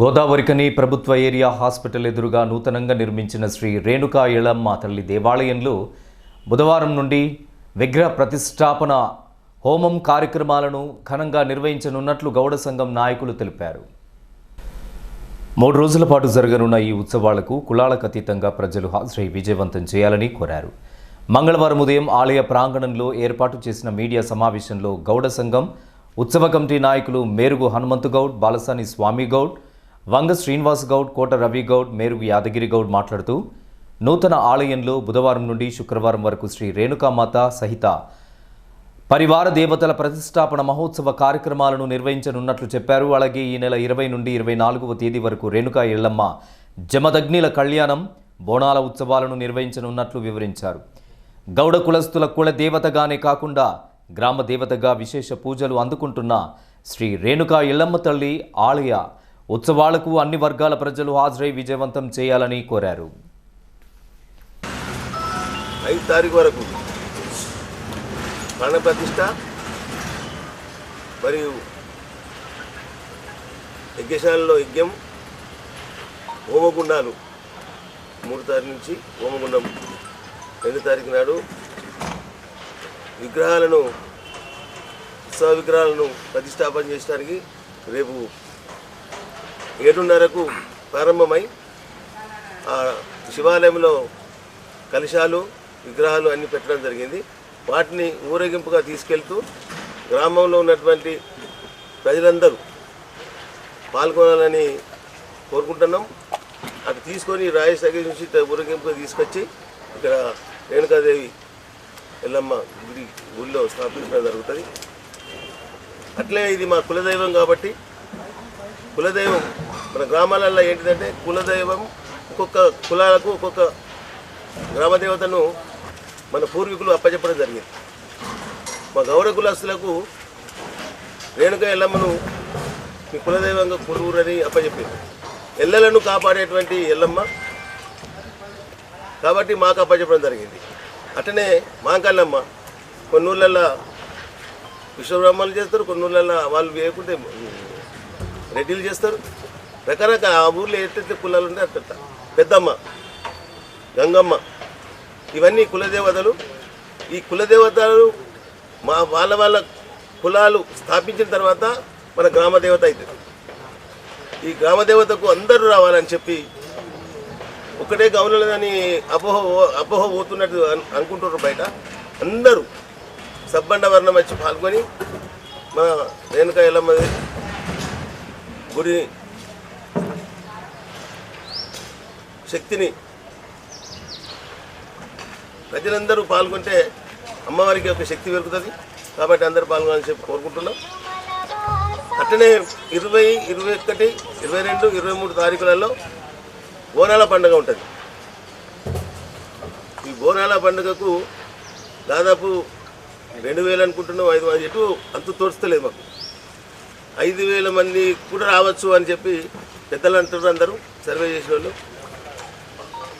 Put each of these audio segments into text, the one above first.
గోదావరికని ప్రభుత్వ area hospital ఎదురుగా నూతనంగా నిర్మించిన శ్రీ రేణుకా ఇళమ్మ తల్లి దేవాలయంలో బుధవారం నుండి విగ్రహ ప్రతిష్టాపన హోమం కార్యక్రమాలను ఘనంగా నిర్వహించనున్నట్లు గౌడ సంఘం నాయకులు తెలిపారు. మూడు రోజుల పాటు జరగనున్న ఈ ఉత్సవాలకు కులాలకు అతీతంగా ప్రజలు హాజరై విజయవంతం చేయాలని కోరారు. మంగళవారం ఉదయం ఆలయ ప్రాంగణంలో ఏర్పాటు చేసిన మీడియా సమావేశంలో గౌడ సంఘం ఉత్సవ కమిటీ నాయకులు మేరుగు హనుమంతు గౌడ్ బాలసాని స్వామి గౌడ్ వంగ శ్రీనివాస్ గౌడ్ కోట రవి గౌడ్ మేరుగు యాదగిరి గౌడ్ మాట్లాడుతూ నూతన ఆలయంలో బుధవారం నుండి శుక్రవారం వరకు శ్రీ రేణుకామాత సహిత పరివార దేవతల ప్రతిష్టాపన మహోత్సవ కార్యక్రమాలను నిర్వహించనున్నట్లు చెప్పారు. అలాగే ఈ నెల ఇరవై నుండి ఇరవై నాలుగవ తేదీ వరకు రేణుకా ఎల్లమ్మ జమదగ్నిల కళ్యాణం బోనాల ఉత్సవాలను నిర్వహించనున్నట్లు వివరించారు. గౌడ కులస్తుల కుల దేవతగానే కాకుండా గ్రామ దేవతగా విశేష పూజలు అందుకుంటున్న శ్రీ రేణుకా ఎల్లమ్మ తల్లి ఆలయ ఉత్సవాలకు అన్ని వర్గాల ప్రజలు హాజరై విజయవంతం చేయాలని కోరారు. ఐదు తారీఖు వరకు ప్రాణ ప్రతిష్ట మరియు యజ్ఞశాలలో యజ్ఞం హోమగుండాలు మూడు తారీఖు నుంచి హోమగుండం రెండు తారీఖు నాడు విగ్రహాలను ఉత్సవ విగ్రహాలను ప్రతిష్టాపన చేయడానికి రేపు ఏడున్నరకు ప్రారంభమై ఆ శివాలయంలో కలశాలు విగ్రహాలు అన్ని పెట్టడం జరిగింది. వాటిని ఊరేగింపుగా తీసుకెళ్తూ గ్రామంలో ఉన్నటువంటి ప్రజలందరూ పాల్గొనాలని కోరుకుంటున్నాం. అటు తీసుకొని రాజేష్ దగ్గర నుంచి ఊరేగింపుగా తీసుకొచ్చి ఇక్కడ రేణుకాదేవి ఎల్లమ్మ గుడి గుడిలో స్థాపించడం జరుగుతుంది. అట్లే ఇది మా కులదైవం కాబట్టి కులదైవం మన గ్రామాలలో ఏంటిదంటే కులదైవం ఒక్కొక్క కులాలకు ఒక్కొక్క గ్రామదేవతను మన పూర్వీకులు అప్పచెప్పడం జరిగింది. మా గౌర కులస్తులకు రేణుక ఎల్లమ్మను మీ కులదైవంగా కురువురని అప్పచెప్పింది. ఎల్లలను కాపాడేటువంటి ఎల్లమ్మ కాబట్టి మాకు అప్పచెప్పడం జరిగింది. అట్లనే మాంకల్లమ్మ కొన్ని ఊళ్ళల్లో విశ్వబ్రహ్మలు చేస్తారు కొన్ని ఊళ్ళల్లో వాళ్ళు వేయకుంటే రెడ్డిలు చేస్తారు. రకరకాల ఆ ఊర్లో ఎట్టయితే కులాలు ఉంటే అట్ట పెద్దమ్మ గంగమ్మ ఇవన్నీ కులదేవతలు. ఈ కులదేవతలు మా వాళ్ళ వాళ్ళ కులాలు స్థాపించిన తర్వాత మన గ్రామ దేవత అవుతుంది ఈ గ్రామ దేవతకు అందరూ రావాలని చెప్పి ఒకటే గౌనులని అపోహ అపోహ పోతున్నట్టు అనుకుంటున్నారు బయట. అందరూ సబ్బండ వర్ణం వచ్చి పాల్గొని మన రేణుక ఎల్లమ్మ గుడి శక్తిని ప్రజలందరూ పాల్గొంటే అమ్మవారికి ఒక శక్తి పెరుగుతుంది. కాబట్టి అందరూ పాల్గొనాలని చెప్పి కోరుకుంటున్నాం. అట్లనే ఇరవై ఇరవై ఒకటి ఇరవై రెండు ఇరవై మూడు తారీఖులలో బోనాల పండుగ ఉంటుంది. ఈ బోనాల పండుగకు దాదాపు రెండు వేలు అనుకుంటున్నాం ఐదు మంది ఎటు అంత తోడుస్తలేదు మాకు. ఐదు వేల మంది కూడా రావచ్చు అని చెప్పి పెద్దలు అంటున్నారు అందరూ సర్వే చేసిన వాళ్ళు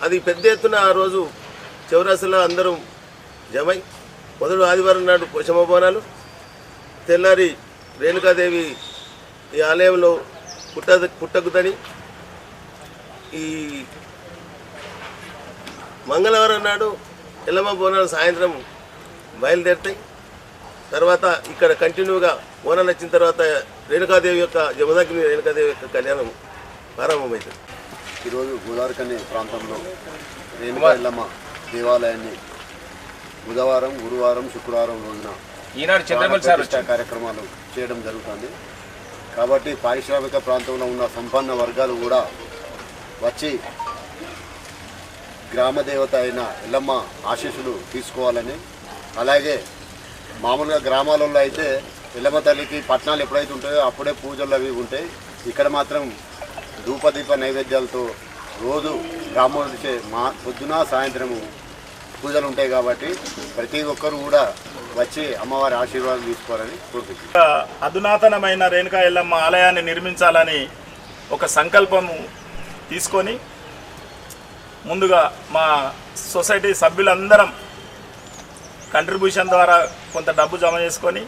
అది పెద్ద ఎత్తున ఆ రోజు చివరాసులో అందరం జమై మొదటి ఆదివారం నాడు పోషమ బోనాలు తెల్లారి రేణుకాదేవి ఈ ఆలయంలో పుట్ట పుట్టకుదని ఈ మంగళవారం నాడు ఎల్లమ్మ బోనాలు సాయంత్రం బయలుదేరుతాయి. తర్వాత ఇక్కడ కంటిన్యూగా బోనాలు వచ్చిన తర్వాత రేణుకాదేవి యొక్క జమదగ్ని రేణుకాదేవి యొక్క కళ్యాణం ప్రారంభమవుతుంది. ఈరోజు గోదావరికని ప్రాంతంలో రేణుకా ఎల్లమ్మ దేవాలయాన్ని బుధవారం గురువారం శుక్రవారం రోజున ఈనాడు ప్రతిష్ఠా కార్యక్రమాలు చేయడం జరుగుతుంది. కాబట్టి పారిశ్రామిక ప్రాంతంలో ఉన్న సంపన్న వర్గాలు కూడా వచ్చి గ్రామ దేవత అయిన ఎల్లమ్మ ఆశీస్సులు తీసుకోవాలని అలాగే మామూలుగా గ్రామాలలో అయితే ఎల్లమ్మ తల్లికి పట్టణాలు ఎప్పుడైతే ఉంటాయో అప్పుడే పూజలు అవి ఉంటాయి. ఇక్కడ మాత్రం ధూపదీప నైవేద్యాలతో రోజు బ్రాహ్మణుడిచే మా పొద్దున సాయంత్రము పూజలు ఉంటాయి కాబట్టి ప్రతి ఒక్కరు కూడా వచ్చి అమ్మవారి ఆశీర్వాదం తీసుకోవాలని కోరుకుంటున్నాను అధునాతనమైన రేణుకా ఎల్లమ్మ ఆలయాన్ని నిర్మించాలని ఒక సంకల్పము తీసుకొని ముందుగా మా సొసైటీ సభ్యులందరం కంట్రిబ్యూషన్ ద్వారా కొంత డబ్బు జమ చేసుకొని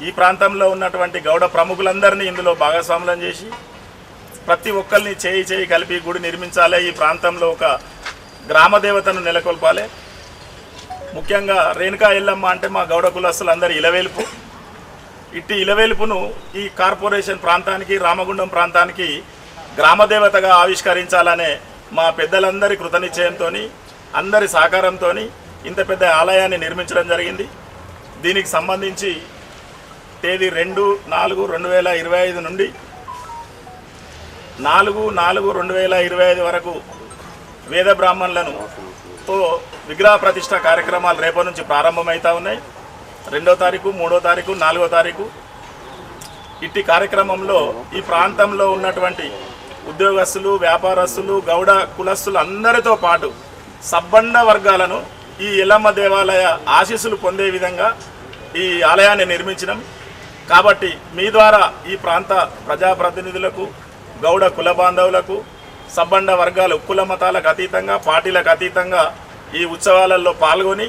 ఈ ప్రాంతంలో ఉన్నటువంటి గౌడ ప్రముఖులందరినీ ఇందులో భాగస్వాములం చేసి ప్రతి ఒక్కరిని చేయి చేయి కలిపి గుడి నిర్మించాలి. ఈ ప్రాంతంలో ఒక గ్రామ దేవతను నెలకొల్పాలి. ముఖ్యంగా రేణుకా ఎల్లమ్మ అంటే మా గౌడ కులస్తులందరి ఇలవేలుపు. ఇట్టి ఇలవేలుపును ఈ కార్పొరేషన్ ప్రాంతానికి రామగుండం ప్రాంతానికి గ్రామదేవతగా ఆవిష్కరించాలనే మా పెద్దలందరి కృతనిశ్చయంతో అందరి సహకారంతో ఇంత పెద్ద ఆలయాన్ని నిర్మించడం జరిగింది. దీనికి సంబంధించి తేదీ రెండు నాలుగు రెండు వేల ఇరవై ఐదు నుండి నాలుగు నాలుగు రెండు వేల ఇరవై ఐదు వరకు వేద బ్రాహ్మణులను తో విగ్రహ ప్రతిష్ట కార్యక్రమాలు రేపటి నుంచి ప్రారంభమవుతా ఉన్నాయి. రెండో తారీఖు మూడో తారీఖు నాలుగో తారీఖు. ఇట్టి కార్యక్రమంలో ఈ ప్రాంతంలో ఉన్నటువంటి ఉద్యోగస్తులు వ్యాపారస్తులు గౌడ కులస్తులు అందరితో పాటు సబ్బండ వర్గాలను ఈ ఎల్లమ్మ దేవాలయ ఆశీస్సులు పొందే విధంగా ఈ ఆలయాన్ని నిర్మించినాం. కాబట్టి మీ ద్వారా ఈ ప్రాంత ప్రజాప్రతినిధులకు గౌడ కుల బాంధవులకు సబ్బండ వర్గాలు కుల మతాలకు అతీతంగా పార్టీలకు అతీతంగా ఈ ఉత్సవాలలో పాల్గొని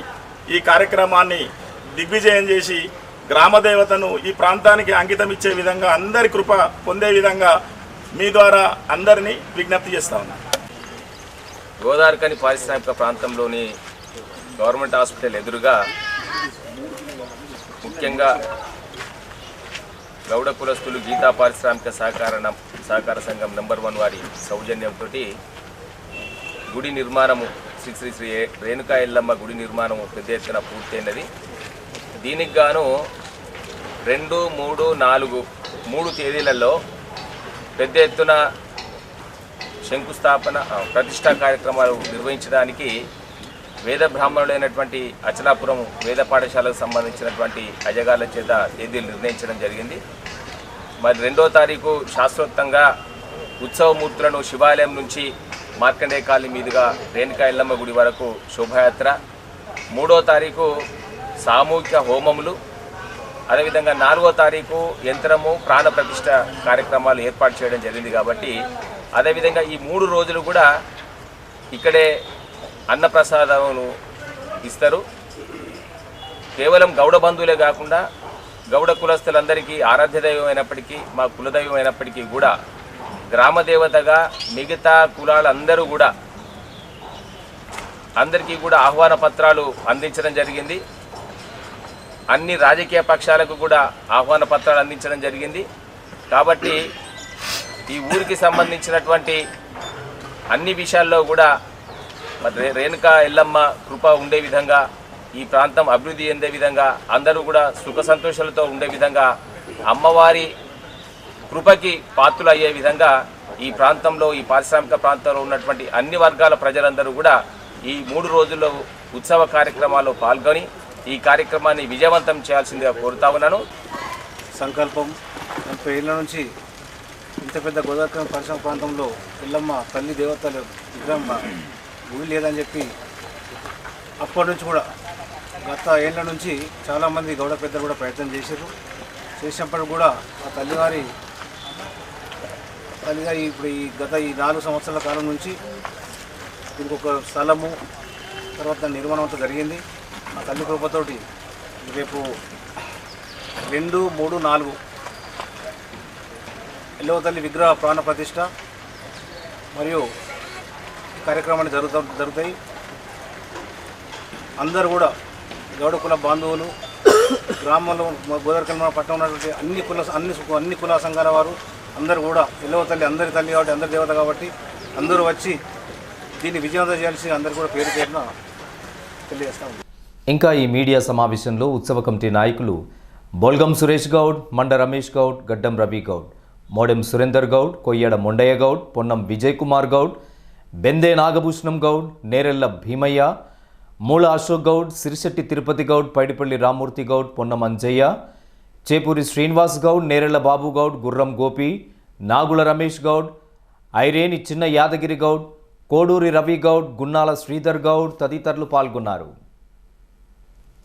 ఈ కార్యక్రమాన్ని దిగ్విజయం చేసి గ్రామదేవతను ఈ ప్రాంతానికి అంకితం ఇచ్చే విధంగా అందరి కృప పొందే విధంగా మీ ద్వారా అందరినీ విజ్ఞప్తి చేస్తా ఉన్నా. గోదావరికని పారిశ్రామిక ప్రాంతంలోని గవర్నమెంట్ హాస్పిటల్ ఎదురుగా ముఖ్యంగా గౌడ కులస్తులు గీతా పారిశ్రామిక సహకార సహకార సంఘం నెంబర్ వన్ వారి సౌజన్యంతో గుడి నిర్మాణము శ్రీ శ్రీ శ్రీ రేణుకా ఎల్లమ్మ గుడి నిర్మాణము పెద్ద ఎత్తున పూర్తయినది. దీనికి గాను రెండు మూడు నాలుగు మూడు తేదీలలో పెద్ద ఎత్తున శంకుస్థాపన ప్రతిష్టా కార్యక్రమాలు నిర్వహించడానికి వేద బ్రాహ్మణుడైనటువంటి అచలాపురం వేద పాఠశాలకు సంబంధించినటువంటి అజగాల చేత తేదీలు నిర్ణయించడం జరిగింది. మరి రెండో తారీఖు శాస్త్రోక్తంగా ఉత్సవమూర్తులను శివాలయం నుంచి మార్కండే మీదుగా రేణుకా గుడి వరకు శోభయాత్ర. మూడో తారీఖు సామూహిక హోమములు. అదేవిధంగా నాలుగో తారీఖు యంత్రము ప్రాణ ప్రతిష్ట కార్యక్రమాలు ఏర్పాటు చేయడం జరిగింది కాబట్టి అదేవిధంగా ఈ మూడు రోజులు కూడా ఇక్కడే అన్నప్రసాదమును ఇస్తారు. కేవలం గౌడ బంధువులే కాకుండా గౌడ కులస్తులందరికీ ఆరాధ్య దైవం అయినప్పటికీ మా కులదైవం అయినప్పటికీ కూడా గ్రామ దేవతగా మిగతా కులాలందరూ కూడా అందరికీ కూడా ఆహ్వాన పత్రాలు అందించడం జరిగింది. అన్ని రాజకీయ పక్షాలకు కూడా ఆహ్వాన పత్రాలు అందించడం జరిగింది. కాబట్టి ఈ ఊరికి సంబంధించినటువంటి అన్ని విషయాల్లో కూడా మరి రేణుకా ఎల్లమ్మ కృప ఉండే విధంగా ఈ ప్రాంతం అభివృద్ధి చెందే విధంగా అందరూ కూడా సుఖ సంతోషాలతో ఉండే విధంగా అమ్మవారి కృపకి పాత్రలు అయ్యే విధంగా ఈ ప్రాంతంలో ఈ పారిశ్రామిక ప్రాంతంలో ఉన్నటువంటి అన్ని వర్గాల ప్రజలందరూ కూడా ఈ మూడు రోజుల్లో ఉత్సవ కార్యక్రమాల్లో పాల్గొని ఈ కార్యక్రమాన్ని విజయవంతం చేయాల్సిందిగా కోరుతా ఉన్నాను. సంకల్పం. ముప్పై ఏళ్ళ నుంచి ఇంత పెద్ద గోదావరి పరిశ్రమ ప్రాంతంలో ఎల్లమ్మ తల్లి దేవతలు విగ్రహం భూమి లేదని చెప్పి అప్పటి నుంచి కూడా గత ఏళ్ళ నుంచి చాలామంది గౌడ పెద్దలు కూడా ప్రయత్నం చేశారు. చేసినప్పుడు కూడా ఆ తల్లివారి తల్లిగారి ఇప్పుడు ఈ గత ఈ నాలుగు సంవత్సరాల కాలం నుంచి దీనికి ఒక స్థలము తర్వాత నిర్మాణం అంతా జరిగింది. ఆ తల్లి కృపతోటి రేపు రెండు మూడు నాలుగు ఎల్లవ తల్లి విగ్రహ ప్రాణ ప్రతిష్ట మరియు కార్యక్రమాలు జరుగుతూ జరుగుతాయి. అందరూ కూడా గౌడ కుల బాంధవులు గ్రామంలో గోదావరి పట్టణం ఉన్నటువంటి అన్ని కుల అన్ని అన్ని కుల సంఘాల వారు అందరూ కూడా ఎల్లవ తల్లి అందరి తల్లి కాబట్టి అందరి దేవత కాబట్టి అందరూ వచ్చి దీన్ని విజయవంతం చేయాల్సి అందరూ కూడా పేరు పేరున తెలియజేస్తా ఇంకా ఈ మీడియా సమావేశంలో ఉత్సవ కమిటీ నాయకులు బోల్గం సురేష్ గౌడ్ మండ రమేష్ గౌడ్ గడ్డం రవి గౌడ్ మోడెం సురేందర్ గౌడ్ కొయ్యడ మొండయ్య గౌడ్ పొన్నం విజయ్ కుమార్ గౌడ్ బెందే నాగభూషణం గౌడ్ నేరెళ్ళ భీమయ్య మూల అశోక్ గౌడ్ సిరిశెట్టి తిరుపతి గౌడ్ పైడిపల్లి రామూర్తి గౌడ్ పొన్న మంజయ్య చేపూరి శ్రీనివాస్ గౌడ్ నేరెళ్ళ బాబు గౌడ్ గుర్రం గోపి నాగుల రమేష్ గౌడ్ ఐరేని చిన్న యాదగిరి గౌడ్ కోడూరి రవి గౌడ్ గున్నాల శ్రీధర్ గౌడ్ తదితరులు పాల్గొన్నారు.